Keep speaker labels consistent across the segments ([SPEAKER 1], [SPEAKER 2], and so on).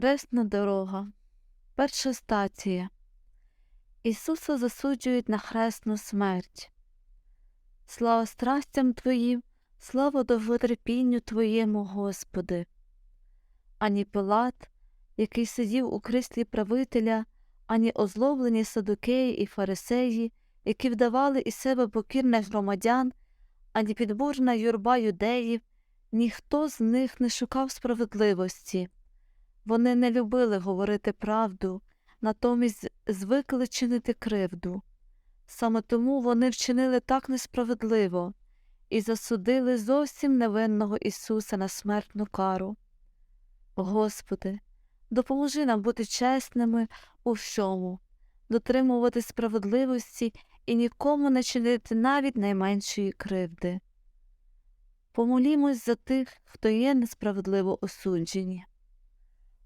[SPEAKER 1] Хресна дорога. Перша стація. Ісуса засуджують на хресну смерть. Слава страстям Твоїм, слава довготерпінню Твоєму, Господи. Ані Пилат, який сидів у кріслі правителя, ані озлоблені садукеї і фарисеї, які вдавали із себе покірних громадян, ані підборна юрба юдеїв, ніхто з них не шукав справедливості. Вони не любили говорити правду, натомість звикли чинити кривду. Саме тому вони вчинили так несправедливо і засудили зовсім невинного Ісуса на смертну кару. Господи, допоможи нам бути чесними у всьому, дотримувати справедливості і нікому не чинити навіть найменшої кривди. Помолімось за тих, хто є несправедливо осуджені.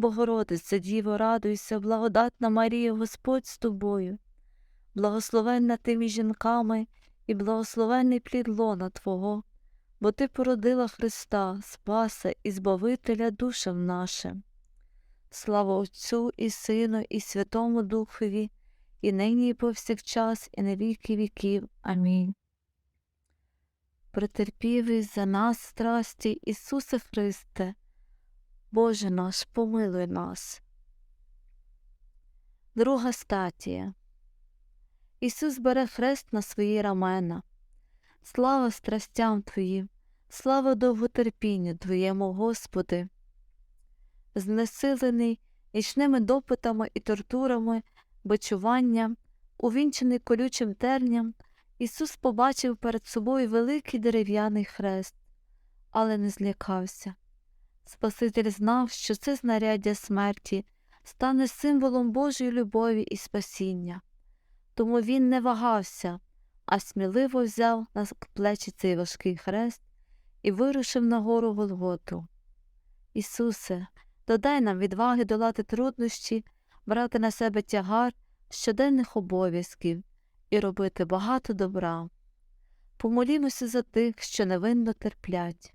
[SPEAKER 1] Богородице, Діво, радуйся, благодатна Марія, Господь з тобою, благословенна ти між жінками і благословенний плід лона Твого, бо Ти породила Христа, Спаса і Збавителя душам нашим. Слава Отцю і Сину, і Святому Духові, і нині, і повсякчас, і на віки віків. Амінь. Претерпівий за нас страсті, Ісусе Христе, Боже наш, помилуй нас. Друга статія. Ісус бере хрест на свої рамена. Слава страстям Твоїм, слава довготерпінню Твоєму, Господи. Знесилений нічними допитами і тортурами, бичуванням, увінчений колючим терням, Ісус побачив перед собою великий дерев'яний хрест, але не злякався. Спаситель знав, що це знаряддя смерті стане символом Божої любові і спасіння. Тому він не вагався, а сміливо взяв на плечі цей важкий хрест і вирушив на гору Голготу. Ісусе, додай нам відваги долати труднощі, брати на себе тягар щоденних обов'язків і робити багато добра. Помолімося за тих, що невинно терплять.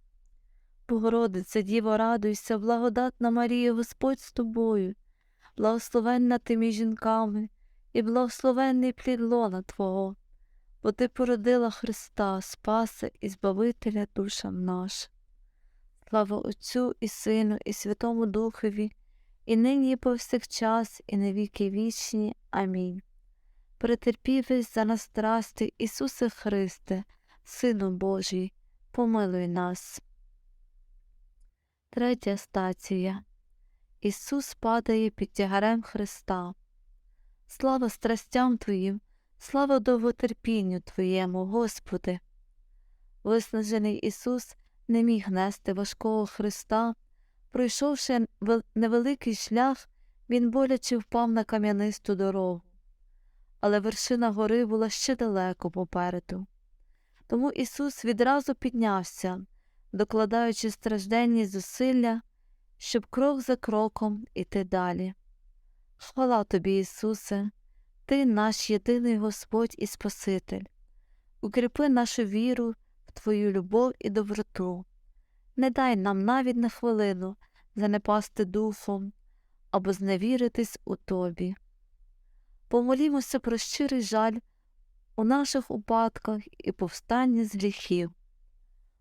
[SPEAKER 1] Богородице, Діво, радуйся, благодатна Марія, Господь з тобою, благословенна ти між жінками, і благословенний плід лона Твого, бо Ти породила Христа, Спаса і Збавителя душам нашим. Слава Отцю і Сину, і Святому Духові, і нині, і повсякчас, і на віки вічні. Амінь. Претерпівись за нас страсти, Ісусе Христе, Сину Божий, помилуй нас. Третя стація. Ісус падає під тягарем Христа. Слава страстям Твоїм, слава довготерпінню Твоєму, Господи. Виснажений Ісус не міг нести важкого Христа. Пройшовши невеликий шлях, Він боляче впав на кам'янисту дорогу. Але вершина гори була ще далеко попереду. Тому Ісус відразу піднявся докладаючи стражденні зусилля, щоб крок за кроком іти далі. Хвала тобі, Ісусе, Ти наш єдиний Господь і Спаситель, укріпи нашу віру в Твою любов і доброту, не дай нам навіть на хвилину занепасти духом або зневіритись у Тобі. Помолімося про щирий жаль у наших упадках і повстанні з гріхів.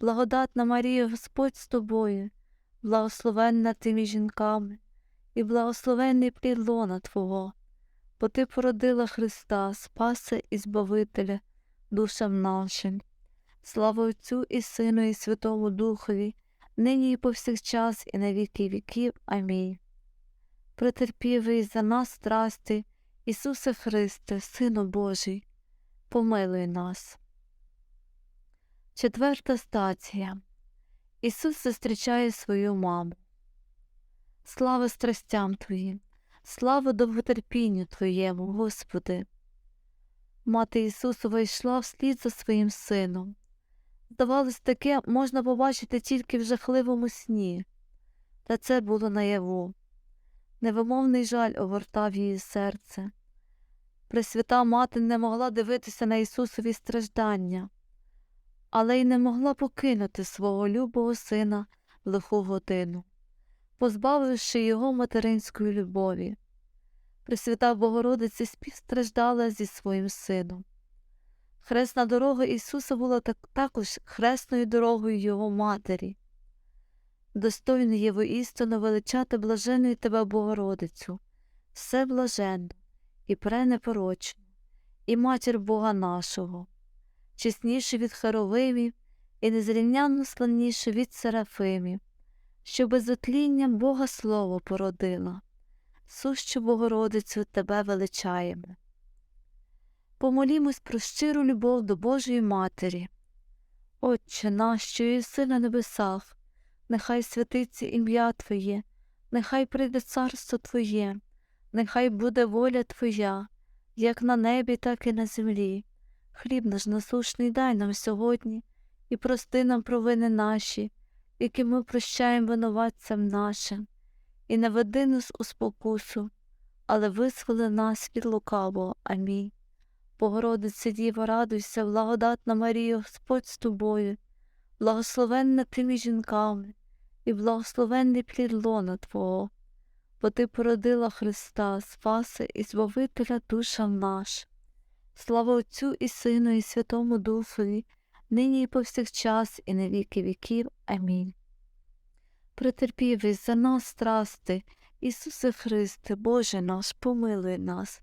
[SPEAKER 1] благодатна Марія, Господь з тобою, благословенна ти між жінками, і благословенний плід лона Твого, бо Ти породила Христа, Спаса і Збавителя душам нашим. Слава Отцю і Сину, і Святому Духові, нині і повсякчас, і на віки віків. Амінь. Претерпівий за нас страсти, Ісусе Христе, Сину Божий, помилуй нас. Четверта стація. Ісус зустрічає свою маму. Слава страстям Твоїм, слава довготерпінню Твоєму, Господи. Мати Ісусова йшла вслід за своїм сином. Здавалось, таке можна побачити тільки в жахливому сні, та це було наяву. Невимовний жаль огортав її серце. Пресвята мати не могла дивитися на Ісусові страждання, але й не могла покинути свого любого сина в лиху годину, позбавивши його материнської любові. Пресвята Богородиця співстраждала зі своїм сином. Хресна дорога Ісуса була так, також хресною дорогою Його Матері. Достойно є воістину величати блаженою тебе, Богородицю, все блаженну і пренепорочну, і матір Бога нашого, чесніше від Херовимів і незрівнянно славніше від Серафимів, що без отління Бога Слово породила. Сущу Богородицю тебе величаємо. Помолімось про щиру любов до Божої Матері. Отче наш, що єси на небесах, нехай святиться ім'я Твоє, нехай прийде царство Твоє, нехай буде воля Твоя, як на небі, так і на землі. Хліб наш насушний дай нам сьогодні і прости нам провини наші, які ми прощаємо винуватцям нашим, і не веди нас у спокусу, але визволи нас від лукавого. Амінь. Богородице Діво, радуйся, благодатна Марія, Господь з тобою, благословенна ти між жінками, і благословенний плід лона Твого, бо Ти породила Христа, Спаси і Збавителя душам наш. Слава Отцю і Сину, і Святому Духові, нині і повсякчас, і на віки віків. Амінь. Претерпівий за нас страсти, Ісусе Христе, Боже наш, помилуй нас.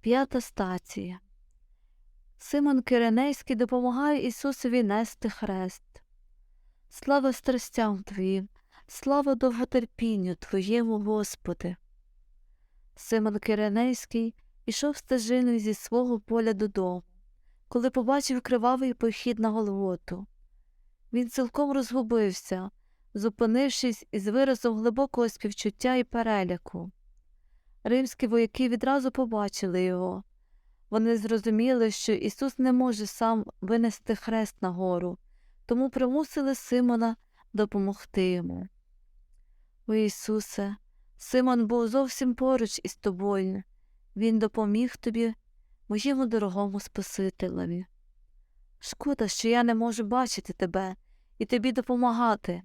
[SPEAKER 1] П'ята стація. Симон Киренейський допомагає Ісусові нести хрест. Слава страстям Твоїм, слава довготерпінню Твоєму, Господи. Симон Киренейський ішов стежиною зі свого поля додому, коли побачив кривавий похід на Голготу. Він цілком розгубився, зупинившись із виразом глибокого співчуття і переляку. Римські вояки відразу побачили його. Вони зрозуміли, що Ісус не може сам винести хрест на гору, тому примусили Симона допомогти йому. О Ісусе, Симон був зовсім поруч із тобою. Він допоміг тобі, моєму дорогому Спасителеві. Шкода, що я не можу бачити тебе і тобі допомагати,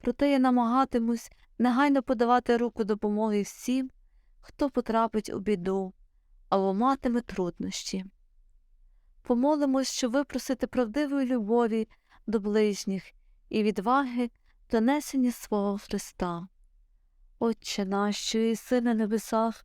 [SPEAKER 1] проте я намагатимусь негайно подавати руку допомоги всім, хто потрапить у біду або матиме труднощі. Помолимось, щоб випросити правдивої любові до ближніх і відваги до несення свого Христа. Отче наш, що єси на небесах,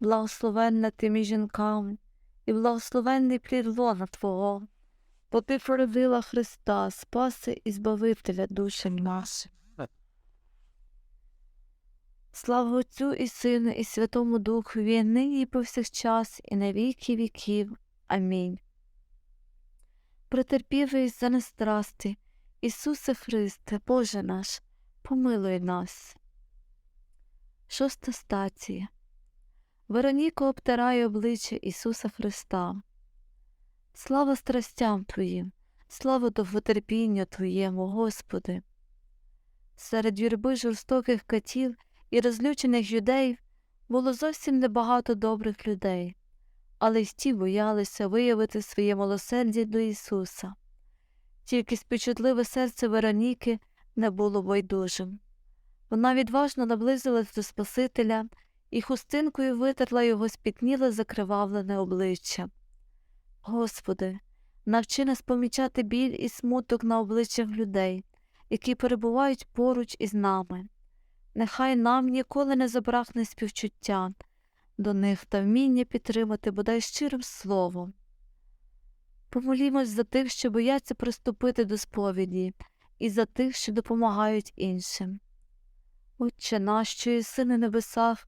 [SPEAKER 1] благословенна ти між жінками, і благословенний плід лона Твого, бо ти породила Христа, Спаси і Збавителя душам нашим. Слава Отцю і Сину, і Святому Духові, нині і повсякчас, і на віки віків. Амінь. претерпівий за нестрасти, Ісусе Христе, Боже наш, помилуй нас. Шоста стація. Вероніка обтирає обличчя Ісуса Христа. Слава страстям Твоїм, слава довготерпінню Твоєму, Господи. Серед юрби жорстоких катів і розлючених юдеїв було зовсім небагато добрих людей, але й ті боялися виявити своє милосердя до Ісуса. Тільки співчутливе серце Вероніки не було байдужим. Вона відважно наблизилась до Спасителя і хустинкою витерла його спітніле закривавлене обличчя. Господи, навчи нас помічати біль і смуток на обличчях людей, які перебувають поруч із нами. Нехай нам ніколи не забрахне співчуття до них та вміння підтримати бодай щирим словом. Помолімось за тих, що бояться приступити до сповіді, і за тих, що допомагають іншим. Отче наш, що єси на небесах,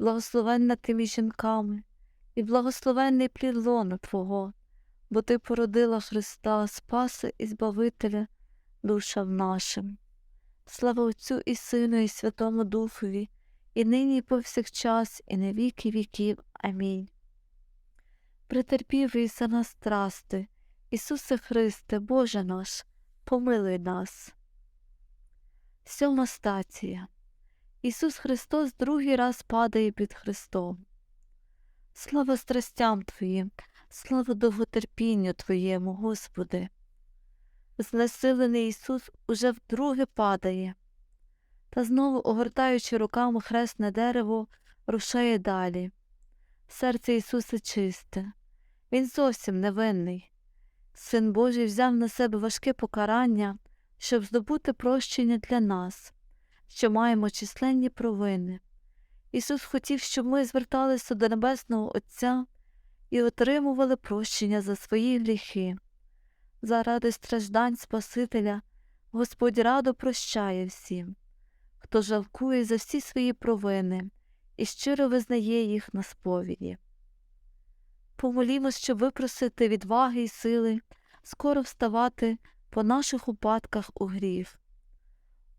[SPEAKER 1] благословенна ти між жінками, і благословенний плід лона Твого, бо Ти породила Христа, Спаса і Збавителя душам нашим. Слава Отцю і Сину, і Святому Духові, і нині, і повсякчас, і на віки віків. Амінь. Претерпів за нас страсти, Ісусе Христе, Боже наш, помилуй нас. Сьома стація. Ісус Христос другий раз падає під Христом. Слава страстям Твоїм, слава довготерпінню Твоєму, Господи. Знесилений Ісус уже вдруге падає, та знову, огортаючи руками хресне дерево, рушає далі. Серце Ісуса чисте, Він зовсім невинний. Син Божий взяв на себе важке покарання, щоб здобути прощення для нас, що маємо численні провини. Ісус хотів, щоб ми зверталися до Небесного Отця і отримували прощення за свої гріхи. Заради страждань Спасителя Господь радо прощає всім, хто жалкує за всі свої провини і щиро визнає їх на сповіді. Помолімось, щоб випросити відваги і сили, скоро вставати по наших упадках у гріх.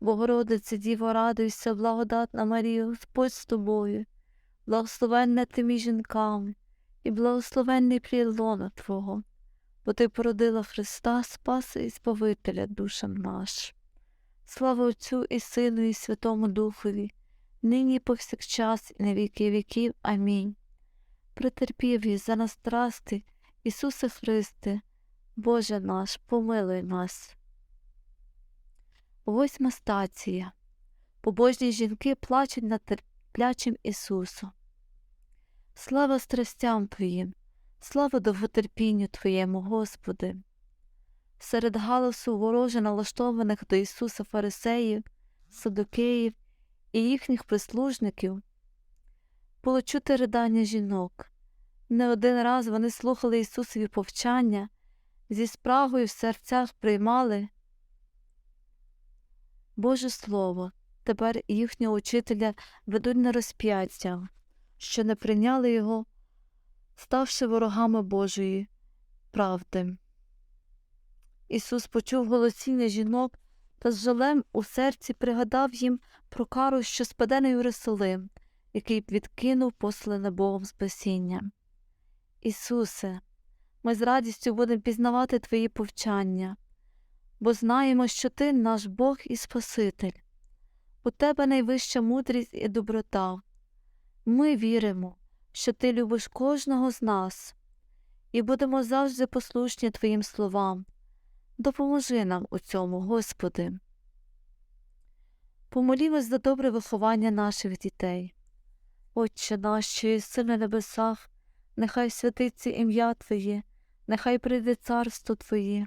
[SPEAKER 1] Богородице, Діво, радуйся, благодатна Марія, Господь з тобою, благословенна ти між жінками, і благословенний плід лона Твого, бо Ти породила Христа, Спаса і Збавителя душам наш. Слава Отцю і Сину, і Святому Духові, нині повсякчас, і на віки віків. Амінь. Претерпів і за нас страсти, Ісусе Христе, Боже наш, помилуй нас. Восьма стація. Побожні жінки плачуть над терплячим Ісусом. Слава страстям Твоїм, слава довготерпінню Твоєму, Господи. Серед галасу вороже налаштованих до Ісуса Фарисеїв, Садокеїв і їхніх прислужників було чути ридання жінок. Не один раз вони слухали Ісусові повчання, зі спрагою в серцях приймали Боже Слово, тепер їхнього учителя ведуть на розп'яття, що не прийняли його, ставши ворогами Божої правди. Ісус почув голосіння жінок та з жалем у серці пригадав їм про кару, що спаде на Єрусалим, який відкинув послане Богом спасіння. Ісусе, ми з радістю будемо пізнавати Твої повчання, бо знаємо, що Ти наш Бог і Спаситель. У тебе найвища мудрість і доброта. Ми віримо, що ти любиш кожного з нас, і будемо завжди послушні Твоїм словам. Допоможи нам у цьому, Господи. Помолімось за добре виховання наших дітей. Отче наш, що єси на небесах, нехай святиться ім'я Твоє, нехай прийде царство Твоє,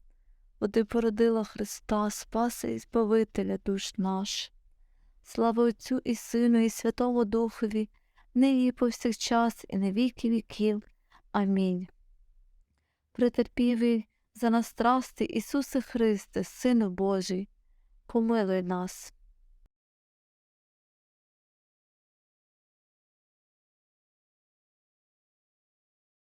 [SPEAKER 1] бо ти породила Христа, Спаса і Збавителя душ наш. Слава Отцю і Сину, і Святому Духові, нині і повсякчас, і на віки віків. Амінь. Претерпівий за нас страсти, Ісусе Христе, Сину Божий, помилуй нас.